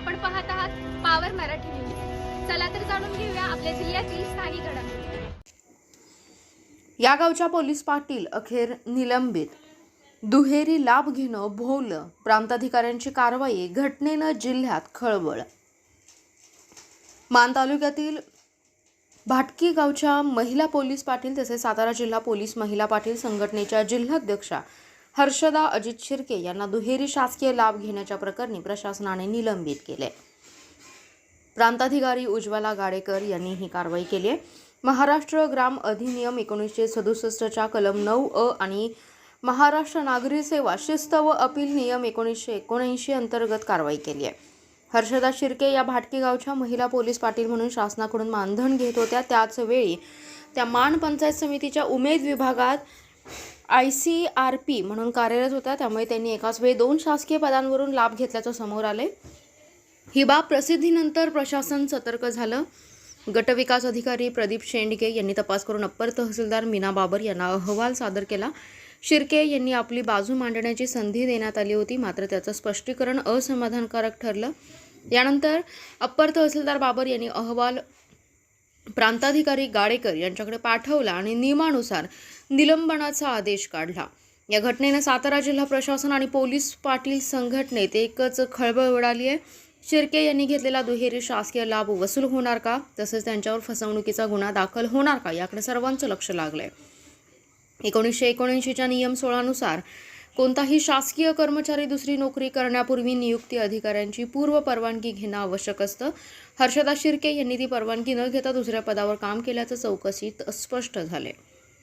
आपण पाहत आहात पावर मराठी न्यूज चला तर जाणून घेऊया आपल्या जिल्ह्यातील स्थानिक घडामोडी. या गावच्या पोलीस पाटील अखेर निलंबित. दुहेरी लाभ घेणं भोवलं. प्रांताधिकाऱ्यांची कारवाई घटनेनं जिल्ह्यात खळबळ. मान तालुक्यातील भाटकी गावच्या महिला पोलीस पाटील तसेच सातारा जिल्हा पोलीस महिला पाटील संघटनेच्या जिल्हाध्यक्षा हर्षदा अजित शिर्के यांना दुहेरी शासकीय लाभ घेण्याच्या प्रकरणी प्रशासनाने निलंबित केले. प्रांताधिकारी उज्ज्वला गाडेकर यांनी ही कारवाई केली आहे. महाराष्ट्र ग्राम अधिनियम एकोणीसशे सदुसष्टच्या कलम नऊ अ आणि महाराष्ट्र नागरी सेवा शिस्त व अपील नियम एकोणीसशे एकोणऐंशी अंतर्गत कारवाई केली आहे. हर्षदा शिर्के या भाटकी गावच्या महिला पोलीस पाटील म्हणून शासनाकडून मानधन घेत होत्या. त्याच वेळी त्या मान पंचायत समितीच्या उमेद विभागात आय सी आर पी म्हणून कार्यरत होत्या त्यामुळे त्यांनी एकाच वेळी दोन शासकीय पदांवरून लाभ घेतल्याचं समोर आले ही बाब प्रसिद्धीनंतर प्रशासन सतर्क झालं. गटविकास अधिकारी प्रदीप शेंडके यांनी तपास करून अप्पर तहसीलदार मीना बाबर यांना अहवाल सादर केला. शिर्के यांनी आपली बाजू मांडण्याची संधी देण्यात आली होती मात्र त्याचं स्पष्टीकरण असमाधानकारक ठरलं. यानंतर अप्पर तहसीलदार बाबर यांनी अहवाल प्रांताधिकारी गाडेकर यांच्याकडे पाठवला आणि नियमानुसार निलंबनाचा आदेश काढला. या घटनेनं सातारा जिल्हा प्रशासन आणि पोलीस पाटील संघटनेत एकच खळबळ उडाली आहे. शिर्के यांनी घेतलेला दुहेरी शासकीय लाभ वसूल होणार का? तसेच त्यांच्यावर फसवणुकीचा गुन्हा दाखल होणार का? याकडे सर्वांचं लक्ष लागलंय. एकोणीसशे एकोणऐंशीच्या नियम सोळानुसार कोणताही शासकीय कर्मचारी दुसरी नोकरी करण्यापूर्वी नियुक्ती अधिकाऱ्यांची पूर्व परवानगी घेणं आवश्यक असतं. हर्षदा शिर्के यांनी ती परवानगी न घेता दुसऱ्या पदावर काम केल्याचं चौकशीत स्पष्ट झाले